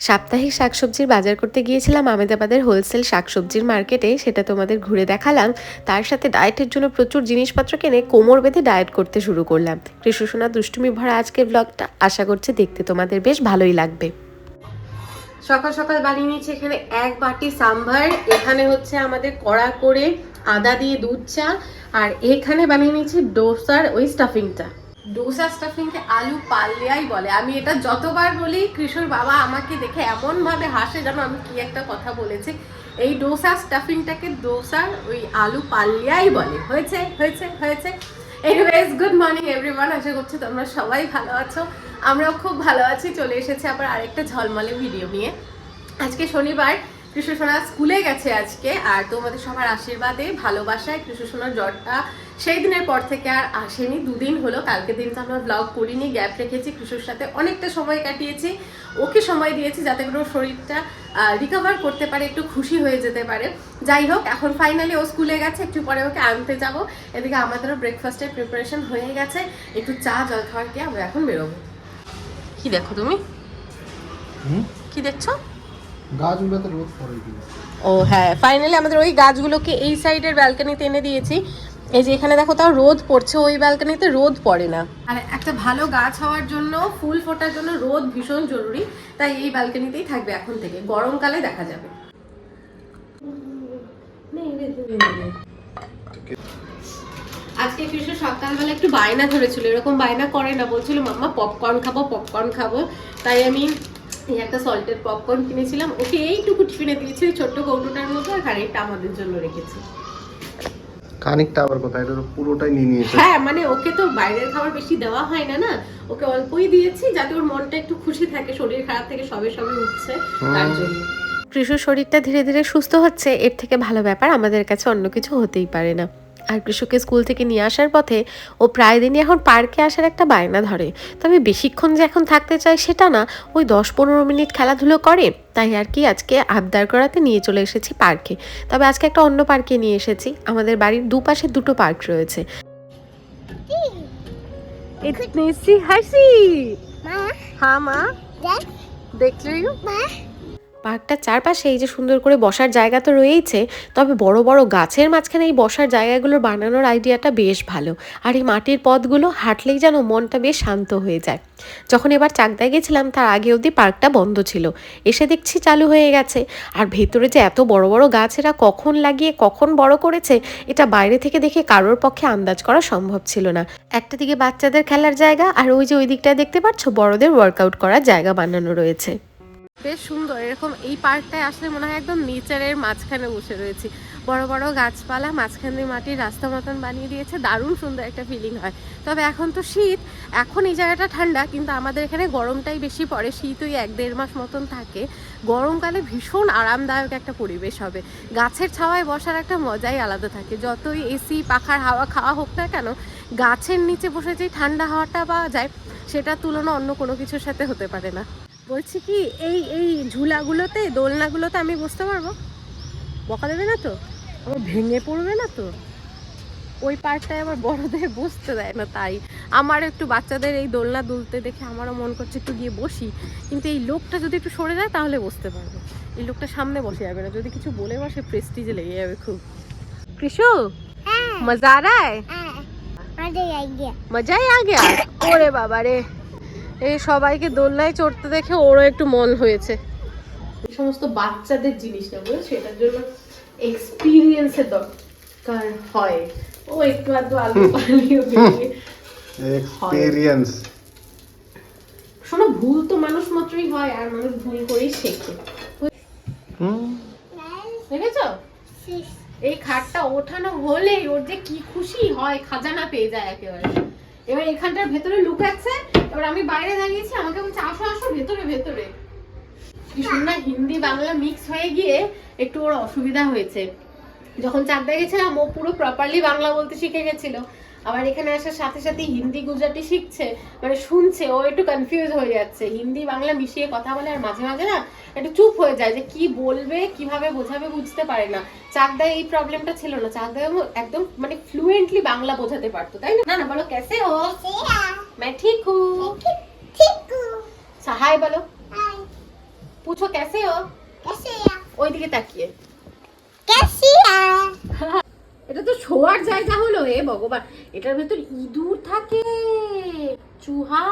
সাপ্তাহিক শাকসবজির বাজার করতে গিয়েছিলাম আমেদাবাদের হোলসেল শাকসবজির মার্কেটে, সেটা তোমাদের ঘুরে দেখালাম। তার সাথে ডায়েটের জন্য প্রচুর জিনিসপত্র কিনে কোমর বেঁধে ডায়েট করতে শুরু করলাম। কৃষ্ণসোনা দুষ্টুমি ভরা আজকের ব্লগটা আশা করছি দেখতে তোমাদের বেশ ভালোই লাগবে। সকাল সকাল বানিয়ে নিয়েছি এখানে এক বাটি সাম্ভার, এখানে হচ্ছে আমাদের কড়া করে আদা দিয়ে দুধ চা, আর এখানে বানিয়ে নিয়েছি ডোসার ওই স্টাফিংটা ডোসা স্টাফিংকে আলু পাল্লিয়াই বলে। আমি এটা যতবার বলি কৃষর বাবা আমাকে দেখে এমন ভাবে হাসে যেন আমি কি একটা কথা বলেছি। এই ডোসা স্টাফিংটাকে ডোসার ওই আলু পাল্লিয়াই বলে। হয়েছে হয়েছে হয়েছে। এনিওয়েজ গুড মর্নিং এভরিওয়ান আশা করছি তোমরা সবাই ভালো আছো। আমরাও খুব ভালো আছি, চলে এসেছি আবার আরেকটা ঝলমলে ভিডিও নিয়ে। আজকে শনিবার, কৃষ্ণ সোনা স্কুলে গেছে আজকে, আর তোমাদের সবার আশীর্বাদে, ভালোবাসায় কৃষ্ণ সোনার জ্বরটা সেই দিনের পর থেকে আর আসেনি দুদিন হলো কালকে দিন তো আমরা ব্লগ করিনি গ্যাপ রেখেছি কৃষুর সাথে অনেকটা সময় কাটিয়েছি ওকে সময় দিয়েছি যাতে করে ওর শরীরটা রিকভার করতে পারে একটু খুশি হয়ে যেতে পারে। যাই হোক এখন ফাইনালি ও স্কুলে গেছে একটু পরে ওকে আনতে যাব। এদিকে আমাদেরও ব্রেকফাস্টের প্রিপারেশন হয়ে গেছে একটু চা জল খাওয়ার কি আমরা এখন বেরোবো। কি দেখো তুমি? কি দেখছ? গাছগুলোতে রোদ পড়ে ও হ্যাঁ ফাইনালি আমাদের ওই গাছগুলোকে এই সাইডের ব্যালকনিতে এনে দিয়েছি। এই যে এখানে দেখো তাও রোদ পড়ছে ওই ব্যালকনিতে, রোদ পড়ে না। আর একটা ভালো গাছ হওয়ার জন্য, ফুল ফোটার জন্য রোদ ভীষণ জরুরি, তাই এই ব্যালকনিতেই থাকবে এখন থেকে। গরমকালে দেখা যাবে। আজকে কৃষ্ণ সকালবেলা একটু বায়না ধরেছিল, এরকম বায়না করে না, বলছিল, মাম্মা পপকর্ন খাব পপকর্ন খাব। তাই আমি এই একটা সল্টের পপকর্ন কিনেছিলাম। ওকে এইটুকু টিফিনে দিয়েছি ছোট্ট কৌটোটার মতো আর খানিকটা আমাদের জন্য রেখেছি। খানিকটা আবার কোথায়? এটা পুরোটাই নিয়ে নিয়েছে। হ্যাঁ মানে ওকে তো বাইরের খাবার বেশি দেওয়া হয় না না? ওকে অল্পই দিয়েছি যাতে ওর মনটা একটু খুশি থাকে শরীর খারাপ থেকে সবে সবে উঠছে তার জন্য। কৃষুর শরীরটা ধীরে ধীরে সুস্থ হচ্ছে এর থেকে ভালো ব্যাপার আমাদের কাছে অন্য কিছু হতেই পারে না। আর কৃষককে স্কুল থেকে নিয়ে আসার পথে ও প্রায় দিনই এখন পার্কে আসার একটা বায়না ধরে। তবে বেশিক্ষণ যে এখন থাকতে চায় সেটা না ওই দশ পনেরো মিনিট খেলাধুলো করে। তাই আর কি আজকে আবদার করাতে নিয়ে চলে এসেছি পার্কে। তবে আজকে একটা অন্য পার্কে নিয়ে এসেছি। আমাদের বাড়ির দুপাশে দুটো পার্ক রয়েছে। হাসি হ্যাঁ মা। দেখলি? মা? পার্কটার চারপাশে এই যে সুন্দর করে বসার জায়গা তো রয়েইছে, তবে বড় বড় গাছের মাঝখানে এই বসার জায়গাগুলো বানানোর আইডিয়াটা বেশ ভালো। আর এই মাটির পথগুলো হাঁটলেই যেন মনটা বেশ শান্ত হয়ে যায়। যখন এবার চাকদায় গেছিলাম, তার আগে অবধি পার্কটা বন্ধ ছিল। এসে দেখছি চালু হয়ে গেছে। আর ভেতরে যে এত বড় বড় গাছ, এরা কখন লাগিয়ে, কখন বড় করেছে, এটা বাইরে থেকে দেখে কারোর পক্ষে আন্দাজ করা সম্ভব ছিল না। একটা দিকে বাচ্চাদের খেলার জায়গা, আর ওই যে ওই দিকটায় দেখতে পাচ্ছ, বড়দের ওয়ার্কআউট করার জায়গা বানানো রয়েছে। বেশ সুন্দর। এরকম এই পার্কটায় আসলে মনে হয় একদম নেচারের মাঝখানে বসে রয়েছি। বড় বড় গাছপালা, মাঝখান মাটির রাস্তা মতন বানিয়ে দিয়েছে, দারুণ সুন্দর একটা ফিলিং হয়। তবে এখন তো শীত, এখন এই জায়গাটা ঠান্ডা, কিন্তু আমাদের এখানে গরমটাই বেশি পড়ে শীত ওই এক দেড় মাস মতন থাকে। গরমকালে ভীষণ আরামদায়ক একটা পরিবেশ হবে। গাছের ছাওয়ায় বসার একটা মজাই আলাদা থাকে। যতই এসি পাখার হাওয়া খাওয়া হোক না কেন, গাছের নিচে বসে যেই ঠান্ডা হাওয়াটা পাওয়া যায়, সেটার তুলনা অন্য কোনো কিছুর সাথে হতে পারে না। বলছি কি এই এই ঝুলাগুলোতে দোলনাগুলোতে আমি বসতে পারব? বকা দেবে না তো? আবার ভেঙে পড়বে না তো? ওই পার্টটায় আবার বড়দের বসতে দেয় না তাই। আমার একটু বাচ্চাদের এই দোলনা দুলতে দেখে আমারও মন করছে একটু গিয়ে বসি। কিন্তু এই লোকটা যদি একটু সরে যায় তাহলে বসতে পারব। এই লোকটা সামনে বসে যাবে না। যদি কিছু বলে বসে প্রেস্টিজে লেগে যাবে খুব। কৃষু মজা আ রা হ্যায় মজাই আ গিয়া? ওরে বাবা রে। এই সবাইকে দোলনায় চড়তে দেখে ওরও একটু মন হয়েছে। এই সমস্ত বাচ্চাদের জিনিসটা বুঝেছ এটার জন্য এক্সপিরিয়েন্সের দরকার হয়। ও একটু আধটু আলু পালিয়ে এক্সপেরিয়েন্স শোনো ভুল তো মানুষ মাত্রই হয় আর মানুষ ভুল করেই শেখে। হুম। দেখেছ? এই খাটটা ওঠানো হলেই ওর যে কি খুশি হয় খাজানা পেয়ে যায় একেবারে। এবার এখানটার ভেতরে লুকাচ্ছে এবার আমি বাইরে দাঁড়িয়েছি, আমাকে বলছে, আসো আসো, ভেতরে ভেতরে। না হিন্দি বাংলা মিক্স হয়ে গিয়ে একটু ওর অসুবিধা হয়েছে। যখন চাকদায় গেছিলাম, ও পুরো প্রপারলি বাংলা বলতে শিখে গেছিল। আবার এখানে আসার সাথে সাথে হিন্দি গুজরাটি শিখছে মানে শুনছে ও একটু কনফিউজ হয়ে যাচ্ছে। হিন্দি বাংলা মিশিয়ে কথা বলে আর মাঝে মাঝে না একটু চুপ হয়ে যায় যে কি বলবে কীভাবে বোঝাবে বুঝতে পারে না। চাকদায় এই প্রবলেমটা ছিল না। চাকদায় একদম মানে ফ্লুয়েন্টলি বাংলা বোঝাতে পারতো তাই না? না বলো কেসে ও? মে ঠিক হু ঠিক হাই বলো। পুছো কেসে হো ওইদিকে তাকিয়ে। কেসে এটা তো শোয়ার জায়গা হলো এ ভগবান। এটার ভেতর ইঁদুর থাকে, চুহা।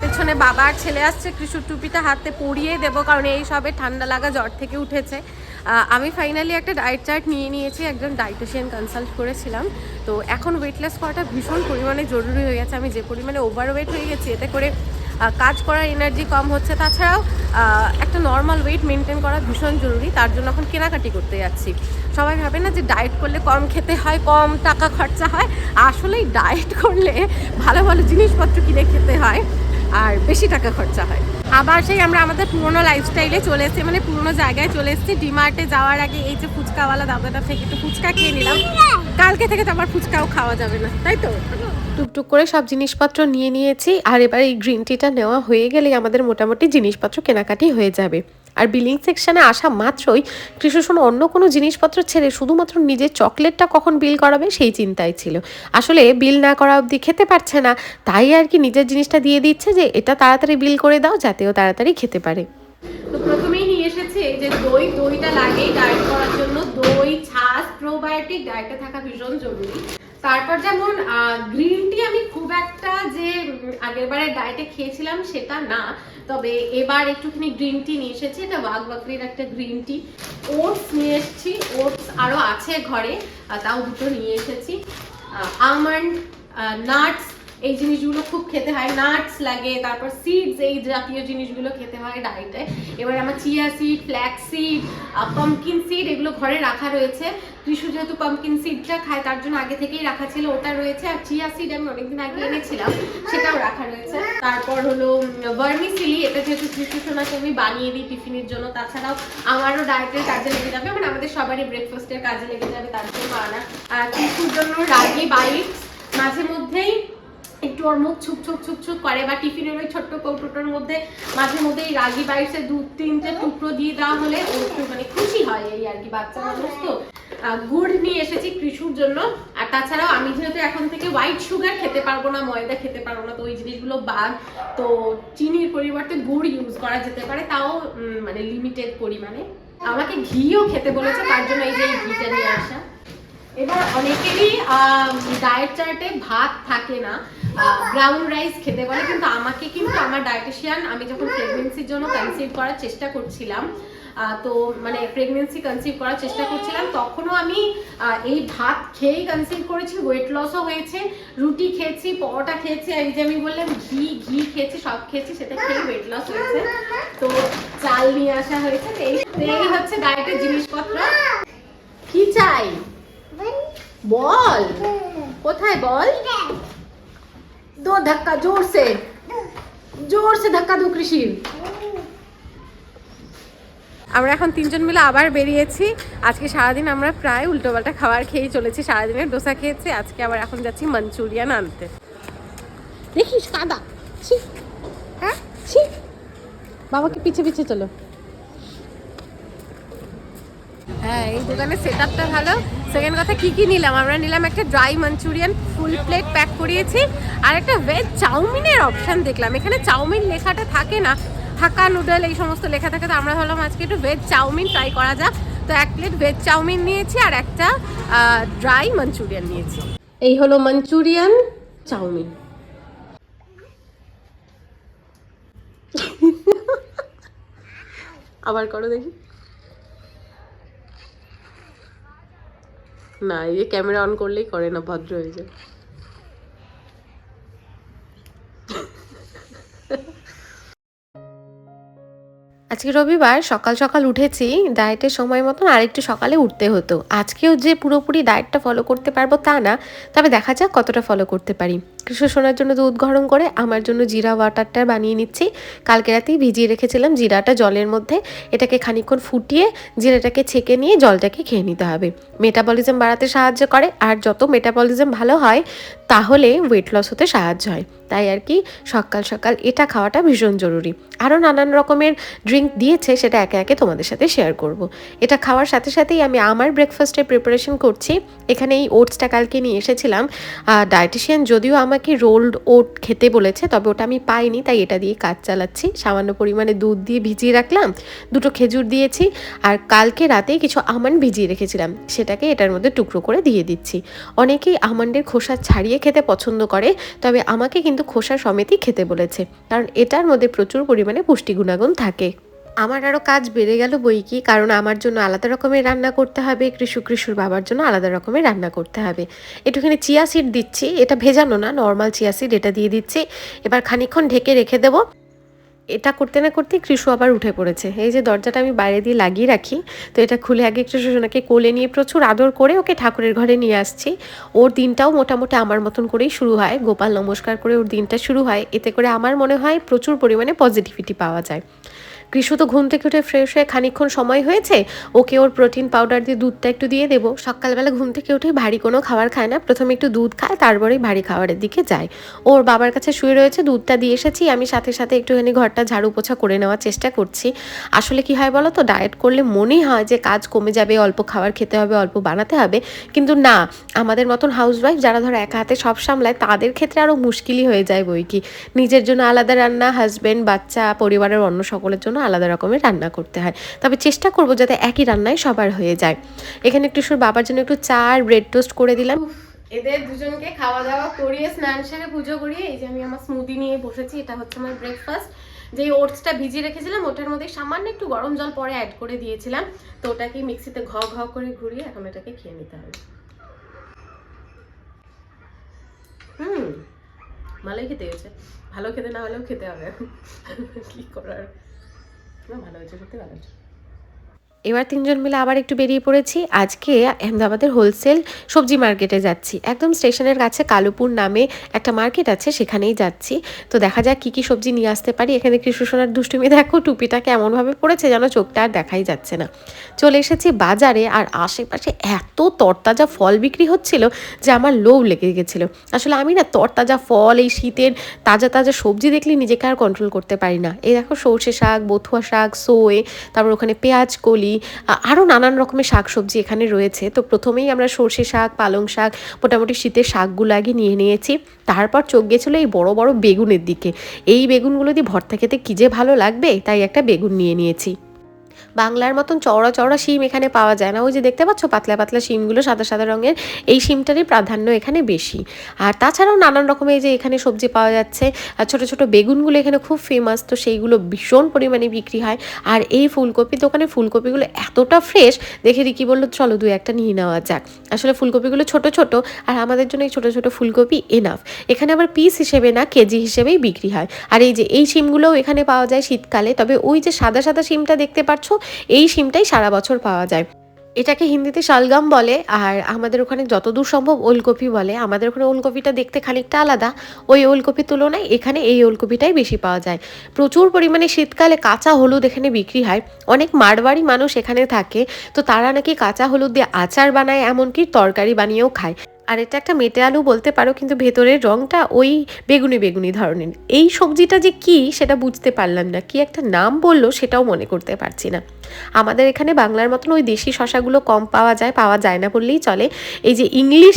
পেছনে বাবা আর ছেলে আসছে, কৃষুর টুপিটা হাতে পরিয়ে দেবো, কারণ এই সবে ঠান্ডা লাগা জ্বর থেকে উঠেছে। আমি ফাইনালি একটা ডায়েট চার্ট নিয়ে নিয়েছি, একজন ডায়েটিশিয়ান কনসাল্ট করেছিলাম। তো এখন ওয়েটলেস করাটা ভীষণ পরিমাণে জরুরি হয়ে গেছে। আমি যে পরিমাণে ওভার ওয়েট হয়ে গেছি, এতে করে কাজ করার এনার্জি কম হচ্ছে। তাছাড়াও একটা নর্মাল ওয়েট মেনটেন করা ভীষণ জরুরি। তার জন্য এখন কেনাকাটি করতে যাচ্ছি। সবাই ভাবে না যে ডায়েট করলে কম খেতে হয়, কম টাকা খরচা হয়? আসলেই ডায়েট করলে ভালো ভালো জিনিসপত্র কিনে খেতে হয় আর বেশি টাকা খরচা হয়। আবার সেই আমরা আমাদের পুরনো লাইফস্টাইলে চলে এসেছি মানে পুরনো জায়গায় চলে এসেছি। ডিমার্টে যাওয়ার আগে এই যে ফুচকাওয়ালা দাদাটা থেকে একটু ফুচকা খেয়ে নিলাম। কালকে থেকে তো আবার ফুচকাও খাওয়া যাবে না তাই তো? টুকটুক করে সব জিনিসপত্র নিয়ে নিয়েছি আর এবার এই গ্রিন টিটা নেওয়া হয়ে গেলেই আমাদের মোটামুটি জিনিসপত্র কেনাকাটি হয়ে যাবে। আর বিলিং সেকশনে আসা মাত্রই কৃষ্ণসোন অন্য কোনো জিনিসপত্র ছেড়ে শুধুমাত্র নিজের চকলেটটা কখন বিল করাবে সেই চিন্তায় ছিল। আসলে বিল না করা অবধি খেতে পারছে না তাই আর কি নিজের জিনিসটা দিয়ে দিচ্ছে যে এটা তাড়াতাড়ি বিল করে দাও যাতেও তাড়াতাড়ি খেতে পারে। তো প্রথমেই নিয়ে এসেছে যে দই দইটা লাগেই ডায়েট ছাস প্রোবায়োটিক ডায়েটে থাকা ভীষণ জরুরি। তারপর যেমন গ্রিন টি আমি খুব একটা যে, আগের বারে ডায়েটে খেয়েছিলাম সেটা না। তবে এবার একটুখানি গ্রিন টি নিয়ে এসেছি, এটা বাঘ বাকরির একটা গ্রিন টি ওটস নিয়ে এসেছি ওটস আরও আছে ঘরে তাও দুটো নিয়ে এসেছি। আমন্ড নাটস এই জিনিসগুলো খুব খেতে হয় নাটস লাগে, তারপর সিডস এই জাতীয় জিনিসগুলো খেতে হয় ডায়েটে এবার আমার chia seed flax seed pumpkin seed এগুলো ঘরে রাখা রয়েছে। কৃষু যেহেতু পাম্পকিন সিডটা খায়, তার জন্য আগে থেকেই রাখা ছিল, ওটা রয়েছে। আর চিয়া সিড আমি অনেকদিন আগে এনেছিলাম, সেটাও রাখা রয়েছে। তারপর হলো ভার্মিসিলি এটা যেহেতু কৃষু সোনাকে আমি বানিয়ে দিই টিফিনের জন্য, তাছাড়াও আমারও ডায়েটের কাজে লেগে যাবে মানে আমাদের সবারই ব্রেকফাস্টের কাজে লেগে যাবে, তার জন্য আনা। আর কৃষুর জন্য রাগি বাইটস মাঝে মধ্যেই একটু ওর মুখ ছুক ছুক ছুক ছুক করে, বা টিফিনের ওই ছোট্ট কৌটোটার মধ্যে, মাঝে মধ্যে এই রাগি বাইটসে দু তিনটে টুকরো দিয়ে দেওয়া হলে ও একটু মানে খুশি হয় এই আর কি বাচ্চা মানুষ তো। গুড় নিয়ে এসেছি কৃষুর জন্য। আর তাছাড়াও আমি যেহেতু এখন থেকে হোয়াইট সুগার খেতে পারব না, ময়দা খেতে পারব না, তো ওই জিনিসগুলো বাদ, তো চিনির পরিবর্তে গুড় ইউজ করা যেতে পারে, তাও মানে লিমিটেড পরিমাণে। আমাকে ঘিও খেতে বলেছে, তার জন্য এই যে ঘিটা নিয়ে আসা। এবার অনেকেরই ডায়েট চার্টে ভাত থাকে না। ব্রাউন রাইস খেতে বলে কিন্তু আমাকে কিন্তু আমার ডায়েটিশিয়ান আমি যখন প্রেগনেন্সির জন্য কনসিভ করার চেষ্টা করছিলাম তো মানে প্রেগনেন্সি কনসিভ করার চেষ্টা করছিলাম, তখনও আমি এই ভাত খেয়েই কনসিভ করেছি ওয়েট লসও হয়েছে, রুটি খেয়েছি, পরোটা খেয়েছি এই যে আমি বললাম, ঘি ঘি খেয়েছি, সব খেয়েছি, সেটা খেয়ে ওয়েট লস হয়েছে। তো চাল নিয়ে আসা হয়েছে এই হচ্ছে ডায়েটের জিনিসপত্র। কি চাই? বল। কোথায় বল? দো ধাক্কা জোর সে জোর সে ধাক্কা দো কৃষির আমরা এখন তিনজন মিলে আবার বেরিয়েছি। আজকে সারাদিন আমরা প্রায় উল্টোপাল্টা খাবার খেয়েই চলেছি। সারাদিনের ডোসা খেয়েছি। আজকে আবার এখন যাচ্ছি মাঞ্চুরিয়ান আনতে। দেখিস কাদা। ছি। হ্যাঁ? ছি। বাবাকে পিছে পিছে চলো। হ্যাঁ এই দোকানের সেট আপটা ভালো। সেকেন্ড কথা, কি কি নিলাম? আমরা নিলাম একটা dry Manchurian full plate pack করিয়েছি, আর একটা ভেজ চাউমিনের অপশন দেখলাম। এখানে চাউমিন লেখাটা থাকে না। হাক্কা নুডল এই সমস্ত লেখা থাকে, তো আমরা ভাবলাম আজকে একটু ভেজ চাউমিন ট্রাই করা যাক। তো এক প্লেট ভেজ চাউমিন নিয়েছি, আর একটা ড্রাই মাঞ্চুরিয়ান নিয়েছি। এই হলো মাঞ্চুরিয়ান চাউমিন। আবার করো দেখি। না এই যে ক্যামেরা অন করলেই করে না ভদ্র হয়ে যায়। আজকে রবিবার সকাল সকাল উঠেছি ডায়েটের সময় মতন আরেকটু সকালে উঠতে হতো। আজকেও যে পুরোপুরি ডায়েটটা ফলো করতে পারব তা না, তবে দেখা যাক কতটা ফলো করতে পারি। কৃষ্ণ সোনার জন্য দুধ গরম করে আমার জন্য জিরা ওয়াটারটা বানিয়ে নিচ্ছি। কালকে রাতেই ভিজিয়ে রেখেছিলাম জিরাটা জলের মধ্যে। এটাকে খানিকক্ষণ ফুটিয়ে জিরাটাকে ছেঁকে নিয়ে জলটাকে খেয়ে নিতে হবে। মেটাবলিজম বাড়াতে সাহায্য করে, আর যত মেটাবলিজম ভালো হয়, তাহলে ওয়েট লস হতে সাহায্য হয়। তাই আর কি সকাল সকাল এটা খাওয়াটা ভীষণ জরুরি। আরও নানান রকমের ড্রিঙ্ক দিয়েছে সেটা একে একে তোমাদের সাথে শেয়ার করব। এটা খাওয়ার সাথে সাথেই আমি আমার ব্রেকফাস্টের প্রিপারেশন করছি। এখানে এই ওটসটা কালকে নিয়ে এসেছিলাম। ডায়েটিশিয়ান যদিও আমাকে রোল্ড ওট খেতে বলেছে, তবে ওটা আমি পাইনি, তাই এটা দিয়ে কাজ চালাচ্ছি। সামান্য পরিমাণে দুধ দিয়ে ভিজিয়ে রাখলাম, দুটো খেজুর দিয়েছি, আর কালকে রাতে কিছু আমন্ড ভিজিয়ে রেখেছিলাম। সেটাকে এটার মধ্যে টুকরো করে দিয়ে দিচ্ছি। অনেকেই আমন্ডের খোসা ছাড়িয়ে খেতে পছন্দ করে, তবে আমাকে কিন্তু খোসা সমেতই খেতে বলেছে, কারণ এটার মধ্যে প্রচুর পরিমাণে পুষ্টি গুণাগুণ থাকে। আমার আরও কাজ বেড়ে গেল বই কি, কারণ আমার জন্য আলাদা রকমের রান্না করতে হবে কৃষু কৃষুর বাবার জন্য আলাদা রকমের রান্না করতে হবে। একটুখানি চিয়া সিড দিচ্ছি, এটা ভেজানো না নর্মাল চিয়া সিড এটা দিয়ে দিচ্ছি। এবার খানিক্ষণ ঢেকে রেখে দেবো। এটা করতে না করতে কৃষু আবার উঠে পড়েছে। এই যে দরজাটা আমি বাইরে দিয়ে লাগিয়ে রাখি, তো এটা খুলে আগে কৃষু সোনাকে কোলে নিয়ে প্রচুর আদর করে ওকে ঠাকুরের ঘরে নিয়ে আসছি। ওর দিনটাও মোটামুটি আমার মতন করেই শুরু হয়। গোপাল নমস্কার করে ওর দিনটা শুরু হয়। এতে করে আমার মনে হয় প্রচুর পরিমাণে পজিটিভিটি পাওয়া যায়। কৃষু তো ঘুম থেকে উঠে ফ্রেশ হয়ে খানিক্ষণ সময় হয়েছে, ওকে ওর প্রোটিন পাউডার দিয়ে দুধটা একটু দিয়ে দেবো। সকালবেলা ঘুম থেকে উঠে ভারী কোনো খাবার খায় না, প্রথমে একটু দুধ খায়, তারপরেই ভারী খাবারের দিকে যায়। ওর বাবার কাছে শুয়ে রয়েছে, দুধটা দিয়ে এসেছি, আমি সাথে সাথে একটুখানি ঘরটা ঝাড়ু পোছা করে নেওয়ার চেষ্টা করছি। আসলে কি হয় বলো তো ডায়েট করলে মনেই হয় যে কাজ কমে যাবে, অল্প খাবার খেতে হবে, অল্প বানাতে হবে। কিন্তু না, আমাদের মতন হাউসওয়াইফ যারা ধরো একা হাতে সব সামলায়, তাদের ক্ষেত্রে আরও মুশকিলই হয়ে যায় বই কি। নিজের জন্য আলাদা রান্না হাজব্যান্ড বাচ্চা, পরিবারের অন্য সকলের জন্য আলাদা রকমের রান্না করতে হয়। তবে চেষ্টা করব যাতে একই রান্নায় সবার হয়ে যায়। এখানে একটু সুর বাবার জন্য একটু চা আর ব্রেড টোস্ট করে দিলাম। এদের দুজনকে খাওয়া দাওয়া করিয়ে, স্নান সেরে পুজো করিয়ে, এই যে আমি আমার স্মুদি নিয়ে বসেছি, এটা হচ্ছে আমার ব্রেকফাস্ট যে ওটসটা ভিজিয়ে রেখেছিলাম, ওটার মধ্যে সামান্য একটু গরম জল পরে অ্যাড করে দিয়েছিলাম। তো ওটাকে মিক্সিতে ঘ ঘ করে ঘুরিয়ে এখন এটাকে খেয়ে নিতে হবে। হুম, ভালোই খেতে হয়েছে। ভালো খেতে না হলেও খেতে হবে। কি করার? না ভালো হয়েছে সত্যি ভালো হয়েছে এবার তিনজন মিলে আবার একটু বেরিয়ে পড়েছি। আজকে আহমেদাবাদের হোলসেল সবজি মার্কেটে যাচ্ছি। একদম স্টেশনের কাছে কালুপুর নামে একটা মার্কেট আছে, সেখানেই যাচ্ছি। তো দেখা যাক কী কী সবজি নিয়ে আসতে পারি। এখানে কৃষ্ণসোনার দুষ্টুমি, দেখো টুপিটাকে এমনভাবে পড়েছে যেন চোখটা আর দেখাই যাচ্ছে না। চলে এসেছি বাজারে আর আশেপাশে এত তরতাজা ফল বিক্রি হচ্ছিল যে আমার লোভ লেগে গেছিল। আসলে আমি না তরতাজা ফল, এই শীতের তাজা তাজা সবজি দেখলে নিজেকে আর কন্ট্রোল করতে পারি না। এই দেখো সর্ষে শাক, বথুয়া শাক, সোয়ে, তারপর ওখানে পেঁয়াজ, কলি আরও নানান রকমের শাক সবজি এখানে রয়েছে। তো প্রথমেই আমরা সর্ষে শাক, পালং শাক, মোটামুটি শীতের শাকগুলো আগে নিয়ে নিয়েছি। তারপর চোখ গেছিল এই বড় বড় বেগুনের দিকে। এই বেগুনগুলো দিয়ে ভর্তা খেতে কী যে ভালো লাগবে, তাই একটা বেগুন নিয়ে নিয়েছি। বাংলার মতন চওড়া চওড়া শিম এখানে পাওয়া যায় না। ওই যে দেখতে পাচ্ছ পাতলা পাতলা শিমগুলো সাদা সাদা রঙের, এই শিমটারই প্রাধান্য এখানে বেশি। আর তাছাড়াও নানান রকমের যে এখানে সবজি পাওয়া যাচ্ছে, আর ছোটো ছোটো বেগুনগুলো এখানে খুব ফেমাস তো সেইগুলো ভীষণ পরিমাণে বিক্রি হয়। আর এই ফুলকপি দোকানে ফুলকপিগুলো এতটা ফ্রেশ দেখে রিকি বলল, চলো দু একটা নিয়ে নেওয়া যাক। আসলে ফুলকপিগুলো ছোট ছোট, আর আমাদের জন্য এই ছোটো ছোটো ফুলকপি এনাফ এখানে আবার পিস হিসেবে না, কেজি হিসেবেই বিক্রি হয়। আর এই যে এই শিমগুলোও এখানে পাওয়া যায় শীতকালে, তবে ওই যে সাদা সাদা শিমটা দেখতে পাচ্ছ এই সিমটাই সারা বছর পাওয়া যায়। এটাকে হিন্দিতে শালগাম বলে আর আমাদের ওখানে যতদূর সম্ভব ওলকপি বলে। আমাদের ওখানে ওলকপিটা দেখতে খানিকটা আলাদা। ওই ওলকপির তুলনায় এখানে এই ওলকপিটাই বেশি পাওয়া যায়। প্রচুর পরিমাণে শীতকালে কাঁচা হলুদ এখানে বিক্রি হয়। অনেক মারবাড়ি মানুষ এখানে থাকে। তো তারা নাকি কাঁচা হলুদ দিয়ে আচার বানায়, এমনকি তরকারি বানিয়েও খায়। আর এটা একটা মেটে আলু বলতে পারো, কিন্তু ভেতরের রঙটা ওই বেগুনি বেগুনি ধরনের। এই সবজিটা যে কি সেটা বুঝতে পারলাম না, কি একটা নাম বলল সেটাও মনে করতে পারছি না। আমাদের এখানে বাংলার মতন ওই দেশি শশাগুলো কম পাওয়া যায় পাওয়া যায় না বললেই চলে। এই যে ইংলিশ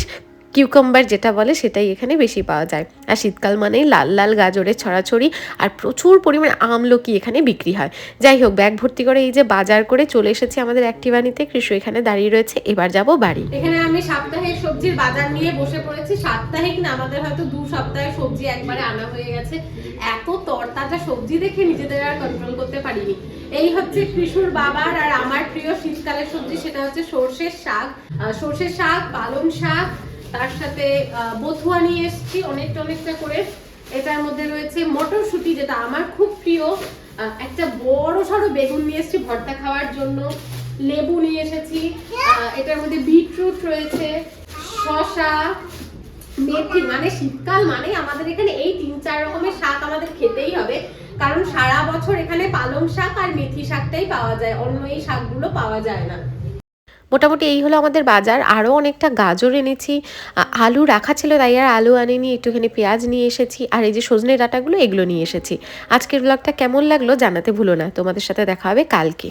কিউকাম্বার যেটা বলে সেটাই এখানে বেশি পাওয়া যায়। আর শীতকাল মানেই লাল লাল গাজরের ছড়াছড়ি আর প্রচুর পরিমাণে আমলকি এখানে বিক্রি হয়। যাই হোক, ব্যাগ ভর্তি করে এই যে বাজার করে চলে এসেছি আমাদের অ্যাক্টিভানিতে। কৃষু এখানে দাঁড়িয়ে রয়েছে, এবার যাব বাড়ি। এখানে আমি সাপ্তাহিক সবজির বাজার নিয়ে বসে পড়েছি। সাপ্তাহিক না, আমাদের হয়তো দু সপ্তাহে সবজি একবারে আনা হয়ে গেছে। এত তরতাজা সবজি দেখে নিজেদের আর কন্ট্রোল করতে পারিনি। এই হচ্ছে কৃষুর বাবার আর আমার প্রিয় শীতকালের সবজি, সেটা হচ্ছে সর্ষের শাক। সর্ষের শাক, পালং শাক তার সাথে বথুয়া নিয়ে এসেছি অনেকটা অনেকটা করে। এটার মধ্যে রয়েছে মটরশুঁটি, যেটা আমার খুব প্রিয়। একটা বড় সড়ো বেগুন নিয়ে এসেছি ভর্তা খাওয়ার জন্য। লেবু নিয়ে এসেছি। এটার মধ্যে বিটরুট রয়েছে, শসা, মেথি মানে শীতকাল মানে আমাদের এখানে এই তিন, চার রকমের শাক আমাদের খেতেই হবে। কারণ সারা বছর এখানে পালং শাক আর মেথি শাকটাই পাওয়া যায়, অন্য এই শাকগুলো পাওয়া যায় না। মোটামুটি এই হলো আমাদের বাজার। আরও অনেকটা গাজর এনেছি আলু রাখা ছিল তাই আর আলু আনিনি, একটুখানি পেঁয়াজ নিয়ে এসেছি, আর এই যে সজনে ডাটাগুলো এগুলো নিয়ে এসেছি। আজকের ব্লগটা কেমন লাগল জানাতে ভুলো না, তোমাদের সাথে দেখা হবে কালকে।